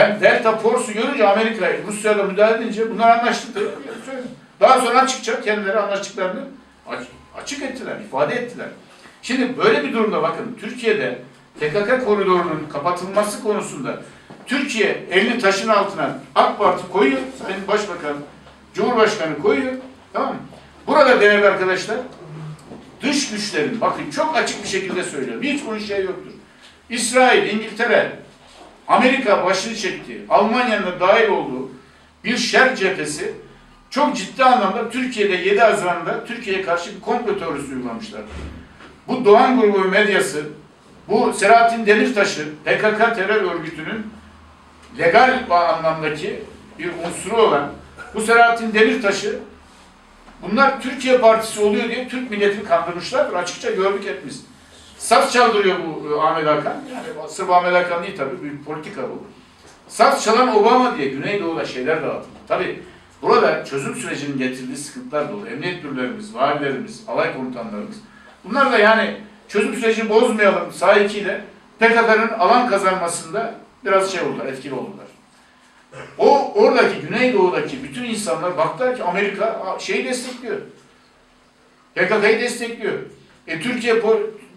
Delta Force'u görünce Amerika, Rusya'yla müdahale edince bunlar anlaştı. Daha sonra açıkça kendileri anlaştıklarını aç- açık ettiler, ifade ettiler. Şimdi böyle bir durumda bakın Türkiye'de PKK koridorunun kapatılması konusunda Türkiye elini taşın altına AK Parti koyuyor, Sayın Başbakan, Cumhurbaşkanı koyuyor. Tamam mı? Burada değerli arkadaşlar dış güçlerin, bakın çok açık bir şekilde söylüyorum. Hiç bunun şey yoktur. İsrail, İngiltere, Amerika başını çekti, Almanya'nın da dahil olduğu bir şer cephesi çok ciddi anlamda Türkiye'de 7 Haziran'da Türkiye'ye karşı bir komplo teorisi uygulamışlar. Bu Doğan grubu medyası, bu Selahattin Demirtaş'ı PKK terör örgütünün legal anlamdaki bir unsuru olan bu Selahattin Demirtaş'ı bunlar Türkiye Partisi oluyor diye Türk milletini kandırmışlardır. Açıkça gördük hepimiz. Saz çaldırıyor bu e, Ahmet Hakan. Yani sırf Ahmet Hakan değil tabii, bir politika bu. Saz çalan Obama diye Güneydoğu'da şeyler dağıtıldı. Tabii burada çözüm sürecinin getirdiği sıkıntılar dolu. Emniyet müdürlerimiz, valilerimiz, alay komutanlarımız. Bunlar da yani çözüm sürecini bozmayalım sahikiyle PKK'nın alan kazanmasında biraz şey oldular, etkili oldular. O oradaki Güneydoğu'daki bütün insanlar baktılar ki Amerika şeyi destekliyor. PKK'yı destekliyor. E Türkiye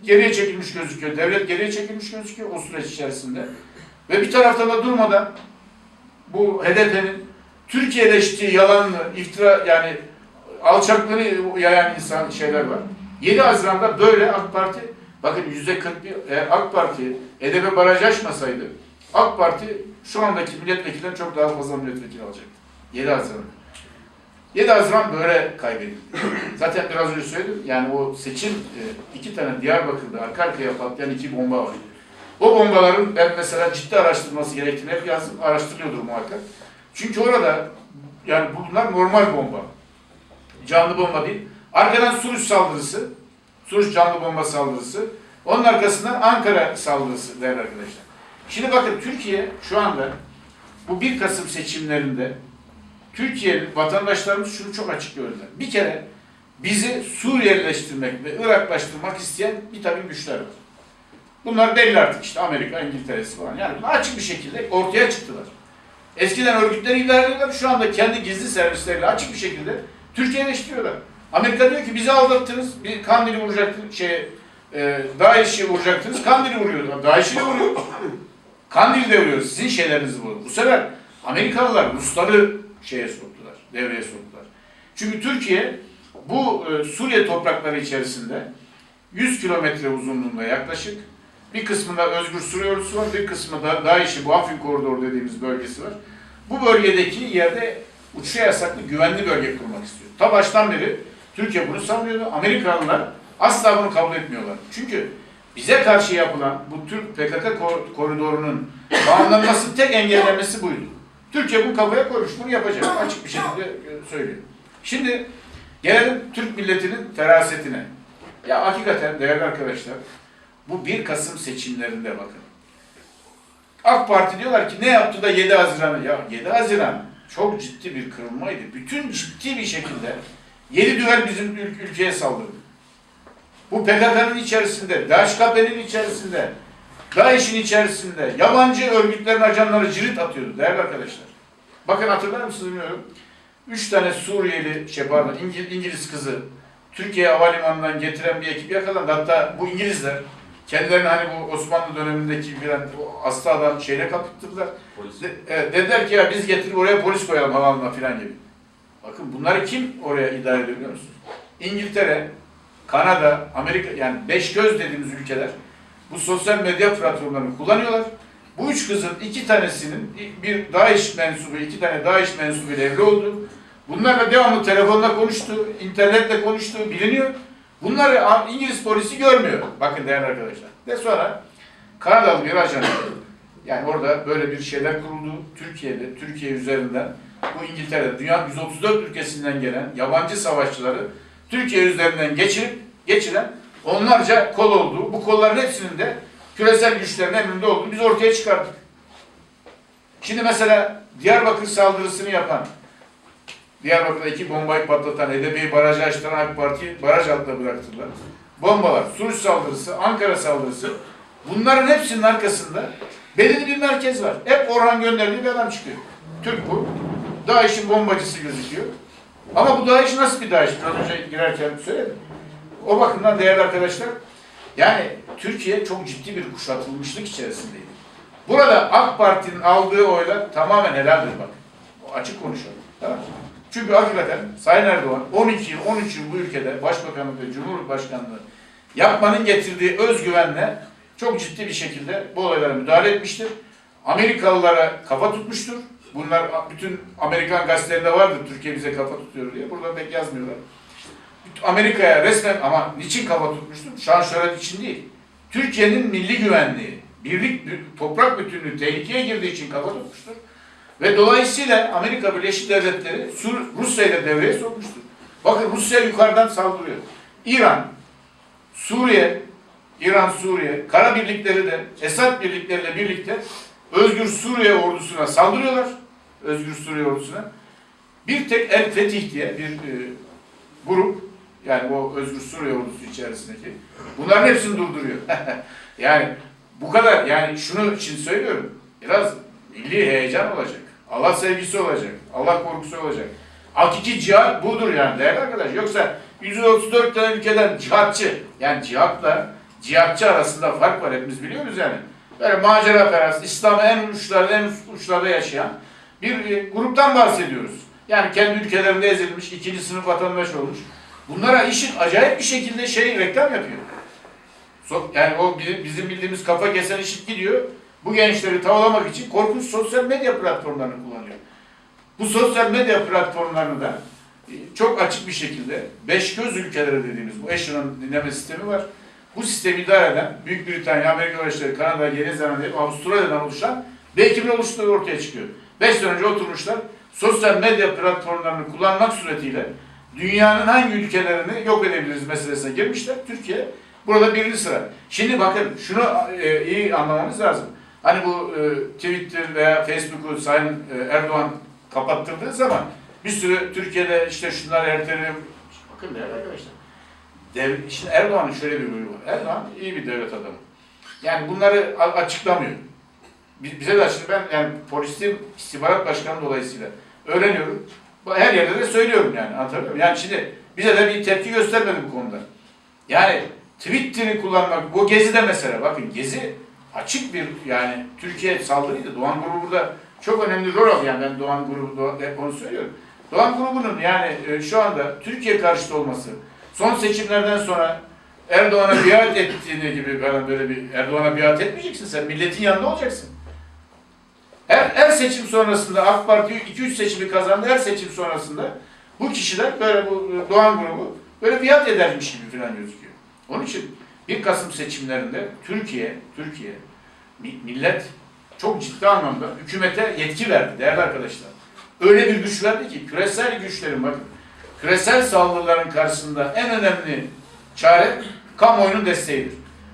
geriye çekilmiş gözüküyor. Devlet geriye çekilmiş gözüküyor o süreç içerisinde. Ve bir taraftan da durmadan bu HDP'nin Türkiye'leştiği yalanlı, iftira yani alçaklığını yayan insan şeyler var. 7 Haziran'da böyle AK Parti bakın yüzde 41 eğer AK Parti HDP baraj açmasaydı AK Parti şu andaki milletvekilden çok daha fazla milletvekili alacaktı. 7 Haziran. 7 Haziran böyle kaybedildi. Zaten biraz önce söyledim. Yani o seçim e, iki tane Diyarbakır'da arka arkaya patlayan iki bomba var. O bombaların ben mesela ciddi araştırılması gerektiğini hep yazdım. Araştırıyordur muhakkak. Çünkü orada yani bunlar normal bomba. Canlı bomba değil. Arkadan Suruç saldırısı, Suruç canlı bomba saldırısı. Onun arkasından Ankara saldırısı değerli arkadaşlar. Şimdi bakın Türkiye şu anda bu 1 Kasım seçimlerinde Türkiye'nin vatandaşlarımız şunu çok açık gördüler. Bir kere bizi Suriyelileştirmek ve Iraklaştırmak isteyen bir takım güçler var. Bunlar belli artık işte Amerika, İngiltere'si falan. Yani açık bir şekilde ortaya çıktılar. Eskiden örgütleri idare ediyorlar, şu anda kendi gizli servisleriyle açık bir şekilde Türkiye'leştiriyorlar. Amerika diyor ki bizi aldattınız, bir Kandil'i vuracaktınız, şey, e, DAEŞ'i vuracaktınız, Kandil'i vuruyorlar. DAEŞ'i de vuruyor. Kandil'i de vuruyor, sizin şeylerinizi vuruyor. Bu sefer Amerikalılar Rusları şeye soktular, devreye soktular. Çünkü Türkiye bu e, Suriye toprakları içerisinde 100 kilometre uzunluğunda yaklaşık bir kısmında Özgür Suriye ordusu var, bir kısmında DAEŞ'i, bu Afrin koridoru dediğimiz bölgesi var. Bu bölgedeki yerde uçuşa yasaklı güvenli bölge kurmak istiyor. Ta baştan beri Türkiye bunu savunuyordu. Amerikalılar asla bunu kabul etmiyorlar. Çünkü bize karşı yapılan bu Türk PKK kor- koridorunun bağlanması tek engellemesi buydu. Türkiye bu kafaya koymuş, bunu yapacak. Açık bir şekilde e, söylüyor. Şimdi gelelim Türk milletinin ferasetine. Ya hakikaten değerli arkadaşlar, bu 1 Kasım seçimlerinde bakın. AK Parti diyorlar ki ne yaptı da 7 Haziran'ı? Ya 7 Haziran çok ciddi bir kırılmaydı. Bütün ciddi bir şekilde 7 düvel bizim ül- ülkeye saldırdı. Bu PKK'nın içerisinde, DHKP'nin içerisinde, DAEŞ'in içerisinde yabancı örgütlerin ajanları cirit atıyordu değerli arkadaşlar. Bakın hatırlar mısınız bilmiyorum. Üç tane Suriyeli, şey pardon İngiliz, İngiliz kızı Türkiye Havalimanı'ndan getiren bir ekip yakalandı. Hatta bu İngilizler kendilerini hani bu Osmanlı dönemindeki bir o hasta adam şeyle kapattılar. Polis. De, evet, dediler ki ya biz getirip oraya polis koyalım havaalanına falan gibi. Bakın bunları kim oraya idare ediyor biliyor musunuz? İngiltere, Kanada, Amerika yani beş göz dediğimiz ülkeler bu sosyal medya platformlarını kullanıyorlar. Bu üç kızın iki tanesinin bir DAEŞ mensubu, iki tane DAEŞ mensubu ile evli oldu. Bunlarla devamlı telefonla konuştu, internetle konuştu, biliniyor. Bunları İngiliz polisi görmüyor. Bakın değerli arkadaşlar. Ve sonra Kanadalı bir ajan yani orada böyle bir şeyler kuruldu. Türkiye'de, Türkiye üzerinden bu İngiltere'de, dünya 134 ülkesinden gelen yabancı savaşçıları Türkiye üzerinden geçirip geçiren onlarca kol olduğu, bu kolların hepsinin de küresel güçlerin emrinde olduğunu biz ortaya çıkardık. Şimdi mesela Diyarbakır saldırısını yapan, Diyarbakır'da iki bombayı patlatan, HDP'yi barajı açtıran AK Parti'yi baraj altında bıraktılar. Bombalar, Suruç saldırısı, Ankara saldırısı, bunların hepsinin arkasında Belirli bir merkez var. Hep Orhan gönderdiği bir adam çıkıyor. Türk bu. DAEŞ'in bombacısı gözüküyor. Ama bu DAEŞ nasıl bir DAEŞ? Biraz önce girerken söyledim. O bakımdan değerli arkadaşlar, yani Türkiye çok ciddi bir kuşatılmışlık içerisindeydi. Burada AK Parti'nin aldığı oylar tamamen helaldir bak. Açık konuşalım. Tamam mı? Çünkü hakikaten Sayın Erdoğan 12 yıl, 13 yıl bu ülkede başbakanlık ve cumhurbaşkanlığı yapmanın getirdiği özgüvenle çok ciddi bir şekilde bu olaylara müdahale etmiştir. Amerikalılara kafa tutmuştur. Bunlar bütün Amerikan gazetelerinde vardır Türkiye bize kafa tutuyor diye. Burada pek yazmıyorlar. Amerika'ya resmen ama niçin kafa tutmuştur? Şan şöhret için değil. Türkiye'nin milli güvenliği, birlik, toprak bütünlüğü tehlikeye girdiği için kafa tutmuştur. Ve dolayısıyla Amerika Birleşik Devletleri Rusya'yı da devreye sokmuştur. Bakın Rusya yukarıdan saldırıyor. İran, Suriye, İran, Suriye, kara birlikleri de Esad birlikleriyle birlikte Özgür Suriye ordusuna saldırıyorlar. Özgür Suriye ordusuna. Bir tek El Fetih diye bir e, grup yani o Özgür Suriye ordusu içerisindeki bunların hepsini durduruyor. yani bu kadar yani şunu için söylüyorum. Biraz milli heyecan olacak. Allah sevgisi olacak. Allah korkusu olacak. Hakiki cihat budur yani değerli arkadaş. Yoksa 134 tane ülkeden cihatçı yani cihatla cihatçı arasında fark var hepimiz biliyoruz yani. Böyle macera perest, İslam'ı en uçlarda en uçlarda yaşayan bir e, gruptan bahsediyoruz. Yani kendi ülkelerinde ezilmiş, ikinci sınıf vatandaş olmuş. Bunlara işin acayip bir şekilde şey reklam yapıyor. Yani o bi- bizim bildiğimiz kafa kesen işit gidiyor. Bu gençleri tavlamak için korkunç sosyal medya platformlarını kullanıyor. Bu sosyal medya platformlarını da e, çok açık bir şekilde beş göz ülkeleri dediğimiz bu Echelon dinleme sistemi var. Bu sistemi idare eden Büyük Britanya, Amerika Birleşik Kanada, Yeni Zelanda, Avustralya'dan oluşan bir ekibin oluştuğu ortaya çıkıyor. Beş sene önce oturmuşlar sosyal medya platformlarını kullanmak suretiyle dünyanın hangi ülkelerini yok edebiliriz meselesine girmişler. Türkiye burada birinci sıra. Şimdi bakın şunu e, iyi anlamamız lazım. Hani bu e, Twitter veya Facebook'u Sayın e, Erdoğan kapattırdığı zaman bir sürü Türkiye'de işte şunlar ertelerim. Bakın değerli arkadaşlar. Şimdi Erdoğan'ın şöyle bir huyu var. Erdoğan iyi bir devlet adamı. Yani bunları açıklamıyor. Bi- Bize de şimdi ben yani polisin istihbarat başkanı dolayısıyla öğreniyorum. Her yerde de söylüyorum yani anlatabiliyor? Yani şimdi bize de bir tepki göstermedi bu konuda. Yani Twitter'ı kullanmak, bu Gezi'de mesela bakın Gezi açık bir yani Türkiye saldırıydı. Doğan grubu burada çok önemli rol aldı. Yani ben Doğan grubu Doğan, hep onu söylüyorum. Doğan grubunun yani e, şu anda Türkiye karşıtı olması, son seçimlerden sonra Erdoğan'a biat ettiğini gibi falan böyle bir Erdoğan'a biat etmeyeceksin sen. Milletin yanında olacaksın. Her, her seçim sonrasında AK Parti 2-3 seçimi kazandı. Her seçim sonrasında bu kişiler böyle bu Doğan grubu böyle biat edermiş gibi falan gözüküyor. Onun için 1 Kasım seçimlerinde Türkiye, Türkiye mi- millet çok ciddi anlamda hükümete yetki verdi değerli arkadaşlar. Öyle bir güç verdi ki küresel güçlerin bakın küresel saldırıların karşısında en önemli çare kamuoyunun desteğidir.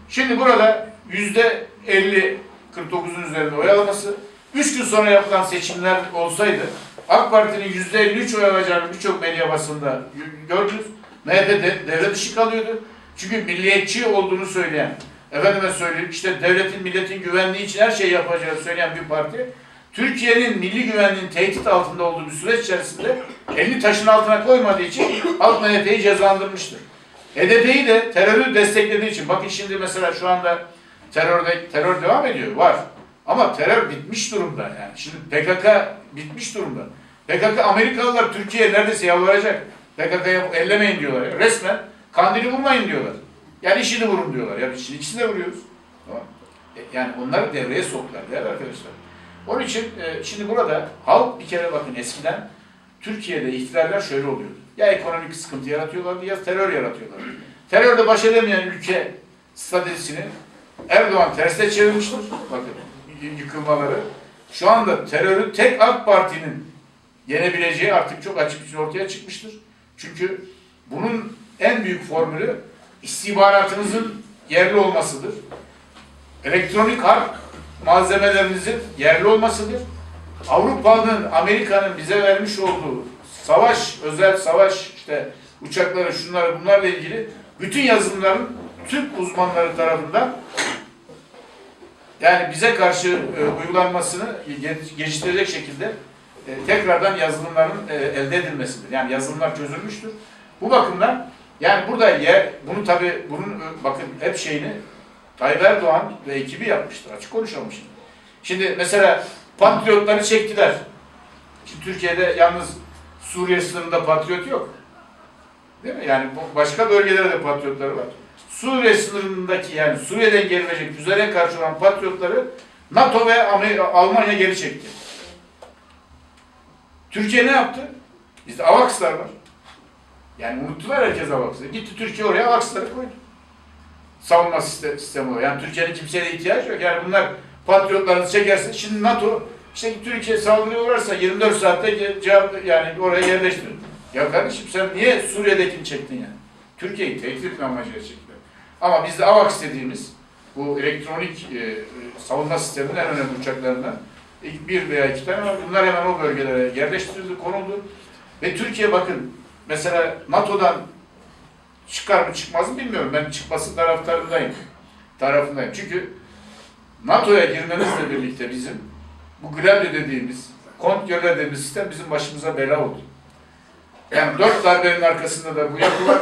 Şimdi burada yüzde 50 49'un üzerinde oy alması, 3 gün sonra yapılan seçimler olsaydı AK Parti'nin yüzde 53 oy alacağını birçok medya basında gördünüz. MHP de, devre dışı kalıyordu. Çünkü milliyetçi olduğunu söyleyen, efendime söyleyeyim işte devletin milletin güvenliği için her şeyi yapacağını söyleyen bir parti, Türkiye'nin milli güvenliğinin tehdit altında olduğu bir süreç içerisinde elini taşın altına koymadığı için halk MHP'yi cezalandırmıştır. HDP'yi de terörü desteklediği için, bakın şimdi mesela şu anda terörde terör devam ediyor, var. Ama terör bitmiş durumda yani. Şimdi PKK bitmiş durumda. PKK Amerikalılar Türkiye'ye neredeyse yalvaracak. PKK'ya ellemeyin diyorlar. ya. Resmen kandili vurmayın diyorlar. Yani işini vurun diyorlar. Yani işini ikisini de vuruyoruz. Tamam. E, Yani onları devreye soktular değerli arkadaşlar. Onun için e, şimdi burada halk bir kere bakın eskiden Türkiye'de ihtilaller şöyle oluyordu. Ya ekonomik sıkıntı yaratıyorlardı ya terör yaratıyorlardı. Terörle baş edemeyen ülke stratejisini Erdoğan terste çevirmiştir. Bakın yıkılmaları. Şu anda terörü tek AK Parti'nin yenebileceği artık çok açık bir şey ortaya çıkmıştır. Çünkü bunun en büyük formülü istihbaratınızın yerli olmasıdır. Elektronik harp malzemelerinizin yerli olmasıdır. Avrupa'nın, Amerika'nın bize vermiş olduğu savaş, özel savaş, işte uçakları, şunlar, bunlarla ilgili bütün yazılımların Türk uzmanları tarafından yani bize karşı e, uygulanmasını ge- geliştirecek şekilde e, tekrardan yazılımların e, elde edilmesidir. Yani yazılımlar çözülmüştür. Bu bakımdan yani burada ye, bunu tabi bunun e, bakın hep şeyini Tayyip Erdoğan ve ekibi yapmıştır. Açık konuşalım şimdi. Şimdi mesela patriotları çektiler. Şimdi Türkiye'de yalnız Suriye sınırında patriot yok. Değil mi? Yani başka bölgelerde de patriotları var. Suriye sınırındaki yani Suriye'den gelecek füzelere karşı olan patriotları NATO ve Almanya geri çekti. Türkiye ne yaptı? Bizde AVAX'lar var. Yani unuttular herkes AVAX'ı. Gitti Türkiye oraya AVAX'ları koydu. Savunma sistemi, sistemi olarak. Yani Türkiye'nin kimseye de ihtiyacı yok. Yani bunlar patriotlarını çekerse şimdi NATO işte Türkiye saldırıyorlarsa 24 saatte ce- cevap yani oraya yerleştirin. Ya kardeşim sen niye Suriye'dekini çektin yani? Türkiye'yi tehdit amacıyla çektiler. Ama bizde AVAX dediğimiz bu elektronik e, savunma sisteminin en önemli uçaklarından bir veya iki tane var. Bunlar hemen o bölgelere yerleştirildi, konuldu. Ve Türkiye bakın mesela NATO'dan çıkar mı çıkmaz mı bilmiyorum. Ben çıkması taraftarındayım. Tarafındayım. Çünkü NATO'ya girmemizle birlikte bizim bu Gladio dediğimiz, Kontgöl dediğimiz sistem bizim başımıza bela oldu. Yani dört darbenin arkasında da bu yapı var.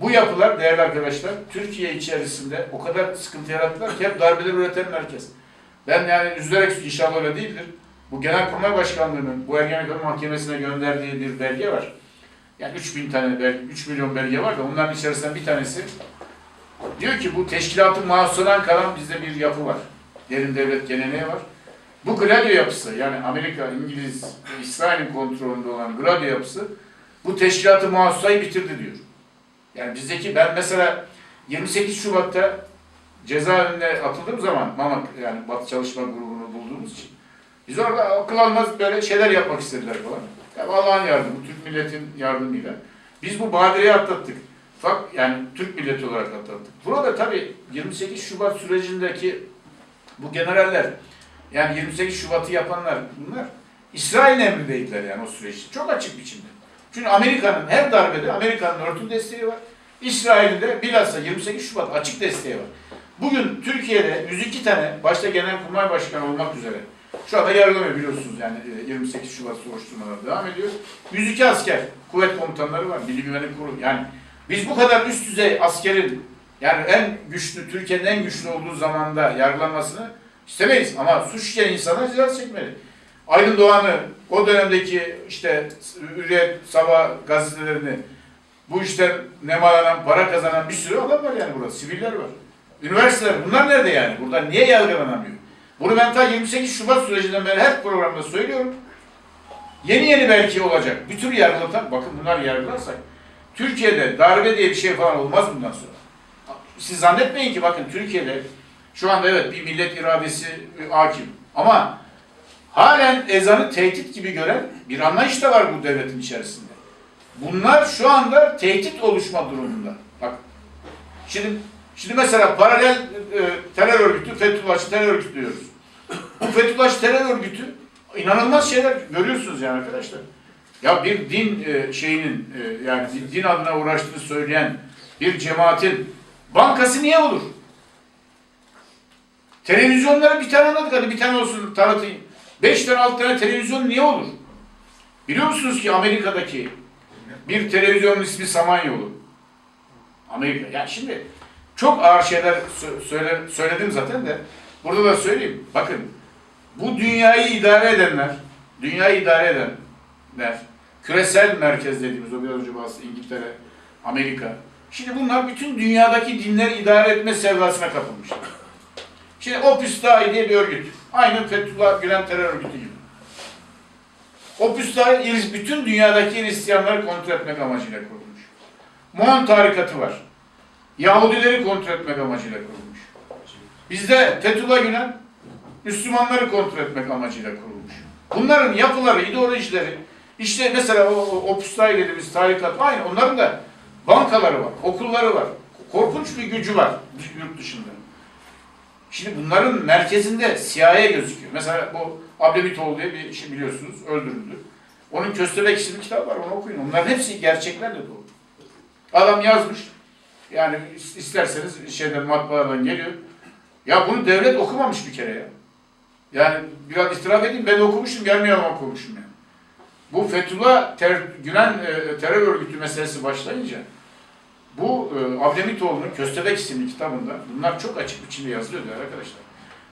Bu yapılar değerli arkadaşlar Türkiye içerisinde o kadar sıkıntı yarattılar ki hep darbeler üreten merkez. Ben yani üzülerek inşallah öyle değildir. Bu Genelkurmay Başkanlığı'nın bu Ergenekon Mahkemesi'ne gönderdiği bir belge var. Yani 3000 tane belge, 3 milyon belge var da onların içerisinden bir tanesi diyor ki bu teşkilatın mahsusundan kalan bizde bir yapı var. Derin devlet geleneği var. Bu Gladio yapısı yani Amerika, İngiliz, İsrail'in kontrolünde olan Gladio yapısı bu teşkilatı muhassayı bitirdi diyor. Yani bizdeki ben mesela 28 Şubat'ta cezaevinde atıldığım zaman Mamak yani Batı Çalışma Grubu'nu bulduğumuz için biz orada akıl almaz böyle şeyler yapmak istediler falan. Ya Allah'ın yardımı, Türk milletin yardımıyla. Biz bu badireyi atlattık. Bak yani Türk milleti olarak atlattık. Burada tabii 28 Şubat sürecindeki bu generaller yani 28 Şubat'ı yapanlar bunlar İsrail'in emrindeydiler yani o süreçte. Çok açık biçimde. Çünkü Amerika'nın her darbede Amerika'nın örtün desteği var. İsrail'in de bilhassa 28 Şubat açık desteği var. Bugün Türkiye'de 102 tane başta Genelkurmay Başkanı olmak üzere şu anda yargılamıyor biliyorsunuz yani e, 28 Şubat soruşturmaları devam ediyor. 102 asker, kuvvet komutanları var, Milli Güvenlik Kurulu. Yani biz bu kadar üst düzey askerin yani en güçlü, Türkiye'nin en güçlü olduğu zamanda yargılanmasını istemeyiz. Ama suç işleyen insana ceza çekmeli. Aydın Doğan'ı, o dönemdeki işte Hürriyet, Sabah gazetelerini bu işten nemalanan, para kazanan bir sürü adam var yani burada, siviller var. Üniversiteler, bunlar nerede yani? Burada niye yargılanamıyor? Bunu ben ta 28 Şubat sürecinden beri her programda söylüyorum. Yeni yeni belki olacak. Bir tür yargılatan, bakın bunlar yargılarsak, Türkiye'de darbe diye bir şey falan olmaz bundan sonra. Siz zannetmeyin ki bakın Türkiye'de şu anda evet bir millet iradesi hakim. Ama halen ezanı tehdit gibi gören bir anlayış da var bu devletin içerisinde. Bunlar şu anda tehdit oluşma durumunda. Bak şimdi şimdi mesela paralel e, terör örgütü Fethullahçı terör örgütü diyoruz. Bu Fethullahçı terör örgütü inanılmaz şeyler görüyorsunuz yani arkadaşlar. Ya bir din e, şeyinin e, yani din- adına uğraştığını söyleyen bir cemaatin bankası niye olur? Televizyonlara bir tane anladık hadi bir tane olsun tanıtayım. Beş tane altı tane televizyon niye olur? Biliyor musunuz ki Amerika'daki bir televizyonun ismi Samanyolu. Amerika. Yani şimdi çok ağır şeyler sö- söyle, söyledim zaten de burada da söyleyeyim. Bakın bu dünyayı idare edenler, dünyayı idare edenler, küresel merkez dediğimiz o biraz önce bahsettiğim İngiltere, Amerika. Şimdi bunlar bütün dünyadaki dinleri idare etme sevdasına kapılmışlar. Şimdi Opus Dei diye bir örgüt. Aynı Fethullah Gülen terör örgütü gibi. Opus Hrist- bütün dünyadaki Hristiyanları kontrol etmek amacıyla kurulmuş. Muhan tarikatı var. Yahudileri kontrol etmek amacıyla kurulmuş. Bizde Fethullah Gülen Müslümanları kontrol etmek amacıyla kurulmuş. Bunların yapıları, ideolojileri, işte mesela o, o Opus Dei dediğimiz tarikat aynı. Onların da bankaları var, okulları var. Korkunç bir gücü var yurt dışında. Şimdi bunların merkezinde CIA gözüküyor. Mesela bu Abdülhamitoğlu diye bir şey biliyorsunuz öldürüldü. Onun Köstebek isimli kitabı var onu okuyun. Onların hepsi gerçeklerle dolu. Adam yazmış. Yani is- isterseniz şeyden matbaadan geliyor. Ya bunu devlet okumamış bir kere ya. Yani biraz itiraf edeyim ben okumuşum, yarım yalan okumuşum yani. Bu Fethullah ter, Gülen e, terör örgütü meselesi başlayınca bu e, Abdemitoğlu'nun Köstebek isimli kitabında bunlar çok açık biçimde yazılıyor diyor arkadaşlar.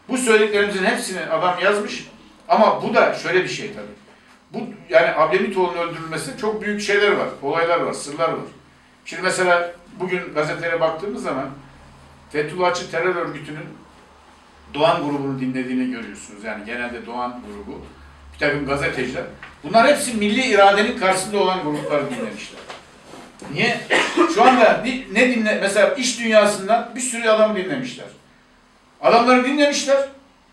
Bu söylediklerimizin hepsini adam yazmış ama bu da şöyle bir şey tabii. Bu yani Abdemitoğlu'nun öldürülmesi çok büyük şeyler var, olaylar var, sırlar var. Şimdi mesela bugün gazetelere baktığımız zaman Fethullahçı terör örgütünün Doğan grubunu dinlediğini görüyorsunuz. Yani genelde Doğan grubu, bir takım gazeteciler. Bunlar hepsi milli iradenin karşısında olan grupları dinlemişler. Niye? Şu anda ne dinle mesela iş dünyasından bir sürü adam dinlemişler. Adamları dinlemişler.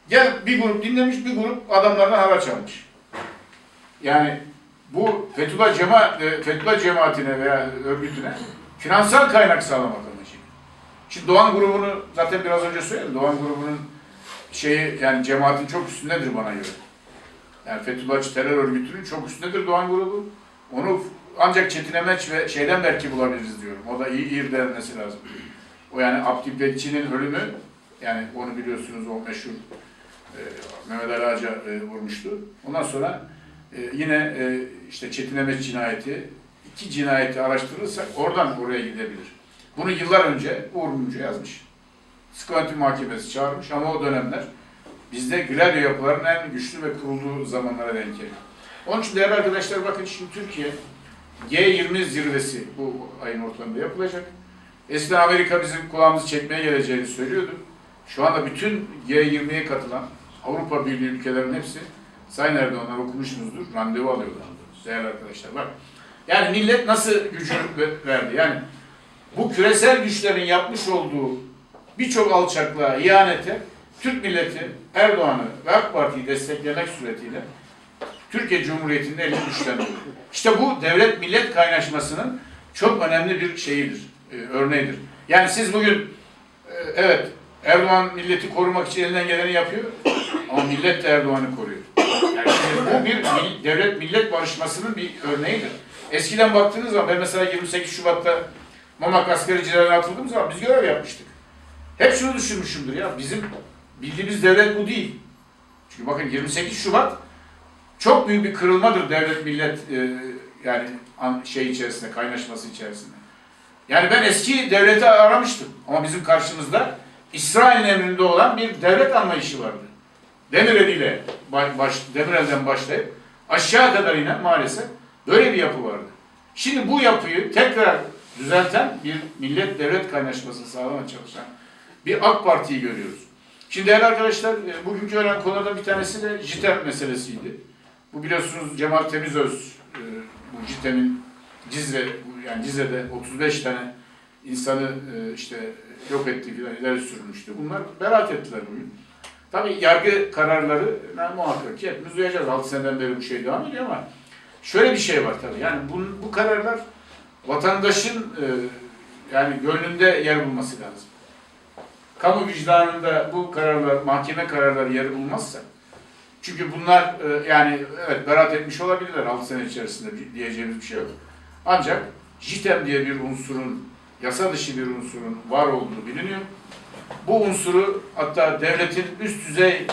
Gel bir grup dinlemiş, bir grup adamlardan haraç almış. Yani bu Fethullah, Cema, e, Fethullah cemaatine veya örgütüne finansal kaynak sağlamak amacıyla. Şimdi Doğan grubunu zaten biraz önce söyledim. Doğan grubunun şeyi yani cemaatin çok üstündedir bana göre. Yani Fethullahçı terör örgütünün çok üstündedir Doğan grubu. Onu ancak Çetin Emeç ve şeyden belki bulabiliriz diyorum. O da iyi irdelenmesi lazım. O yani Abdi Bekçi'nin ölümü yani onu biliyorsunuz o meşhur e, Mehmet Ali Ağaca e, vurmuştu. Ondan sonra e, yine e, işte Çetin Emeç cinayeti iki cinayeti araştırırsak oradan oraya gidebilir. Bunu yıllar önce Uğur Mumcu yazmış. Skvanti Mahkemesi çağırmış ama o dönemler bizde Gladio yapılarının en güçlü ve kurulduğu zamanlara denk geliyor. Onun için değerli arkadaşlar bakın şimdi Türkiye G20 zirvesi bu ayın ortalarında yapılacak. Eskiden Amerika bizim kulağımızı çekmeye geleceğini söylüyordu. Şu anda bütün G20'ye katılan Avrupa Birliği ülkelerinin hepsi Sayın Erdoğanlar okumuşsunuzdur, randevu alıyorlar. Değerli arkadaşlar bak. Yani millet nasıl gücü verdi? Yani bu küresel güçlerin yapmış olduğu birçok alçaklığa, ihanete Türk milleti Erdoğan'ı ve AK Parti'yi desteklemek suretiyle Türkiye Cumhuriyeti'nin elini güçlendiriyor. İşte bu devlet millet kaynaşmasının çok önemli bir şeyidir, e, örneğidir. Yani siz bugün e, evet Erdoğan milleti korumak için elinden geleni yapıyor ama millet de Erdoğan'ı koruyor. Yani bu bir devlet millet barışmasının bir örneğidir. Eskiden baktığınız zaman ben mesela 28 Şubat'ta Mamak askeri cilerine atıldığım zaman biz görev yapmıştık. Hep şunu düşünmüşümdür ya bizim bildiğimiz devlet bu değil. Çünkü bakın 28 Şubat çok büyük bir kırılmadır devlet millet e, yani an- şey içerisinde kaynaşması içerisinde. Yani ben eski devleti aramıştım ama bizim karşımızda İsrail'in emrinde olan bir devlet anlayışı vardı. Demirel ile baş, Demirel'den başlayıp aşağı kadar inen maalesef böyle bir yapı vardı. Şimdi bu yapıyı tekrar düzelten bir millet devlet kaynaşmasını sağlamaya çalışan bir AK Parti'yi görüyoruz. Şimdi değerli arkadaşlar e, bugünkü önemli konulardan bir tanesi de JITEM meselesiydi. Bu biliyorsunuz Cemal Temizöz e, bu JITEM'in Cizre yani Cizre'de 35 tane insanı e, işte yok ettiği filan ileri sürmüştü. Bunlar beraat ettiler bugün. Tabii yargı kararları ne muhakkak ki hepimiz duyacağız. 6 seneden beri bu şey devam ediyor ama şöyle bir şey var tabii. Yani bu, bu kararlar vatandaşın e, yani gönlünde yer bulması lazım. Kamu vicdanında bu kararlar, mahkeme kararları yer bulmazsa çünkü bunlar e, yani evet beraat etmiş olabilirler 6 sene içerisinde diyeceğimiz bir şey yok. Ancak JITEM diye bir unsurun, yasa dışı bir unsurun var olduğu biliniyor. Bu unsuru hatta devletin üst düzey e,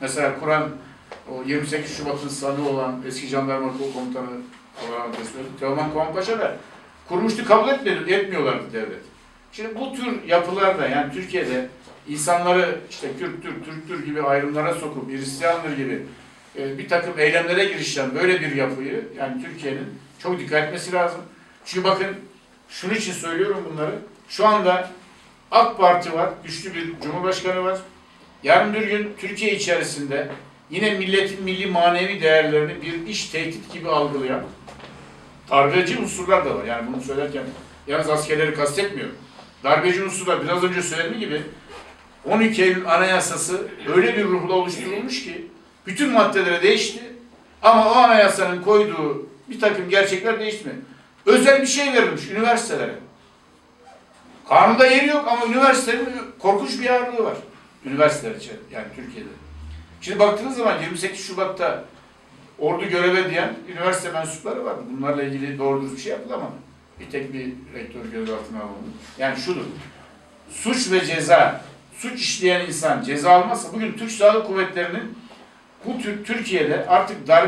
mesela kuran o 28 Şubat'ın sanığı olan eski jandarma komutanı olan Teoman Koğan Paşa da kurmuştu kabul etmiyor, etmiyorlardı devlet. Şimdi bu tür yapılarda yani Türkiye'de insanları işte Kürt Türk, Türk Türk gibi ayrımlara sokup Hristiyandır gibi e, bir takım eylemlere girişen böyle bir yapıyı yani Türkiye'nin çok dikkat etmesi lazım. Çünkü bakın şunun için söylüyorum bunları. Şu anda AK Parti var, güçlü bir cumhurbaşkanı var. Yarın bir gün Türkiye içerisinde yine milletin milli manevi değerlerini bir iş tehdit gibi algılayan darbeci unsurlar da var. Yani bunu söylerken yalnız askerleri kastetmiyorum. Darbeci unsurlar biraz önce söylediğim gibi 12 Eylül Anayasası öyle bir ruhla oluşturulmuş ki bütün maddelere değişti ama o anayasanın koyduğu bir takım gerçekler değişmiyor. Özel bir şey verilmiş üniversitelere. Kanunda yeri yok ama üniversitenin korkunç bir ağırlığı var. Üniversiteler için yani Türkiye'de. Şimdi baktığınız zaman 28 Şubat'ta ordu göreve diyen üniversite mensupları var. Bunlarla ilgili doğru bir şey yapılamadı. Bir tek bir rektör gözaltına alındı. Yani şudur. Suç ve ceza, suç işleyen insan ceza almazsa bugün Türk Silahlı Kuvvetleri'nin bu tür Türkiye'de artık darbe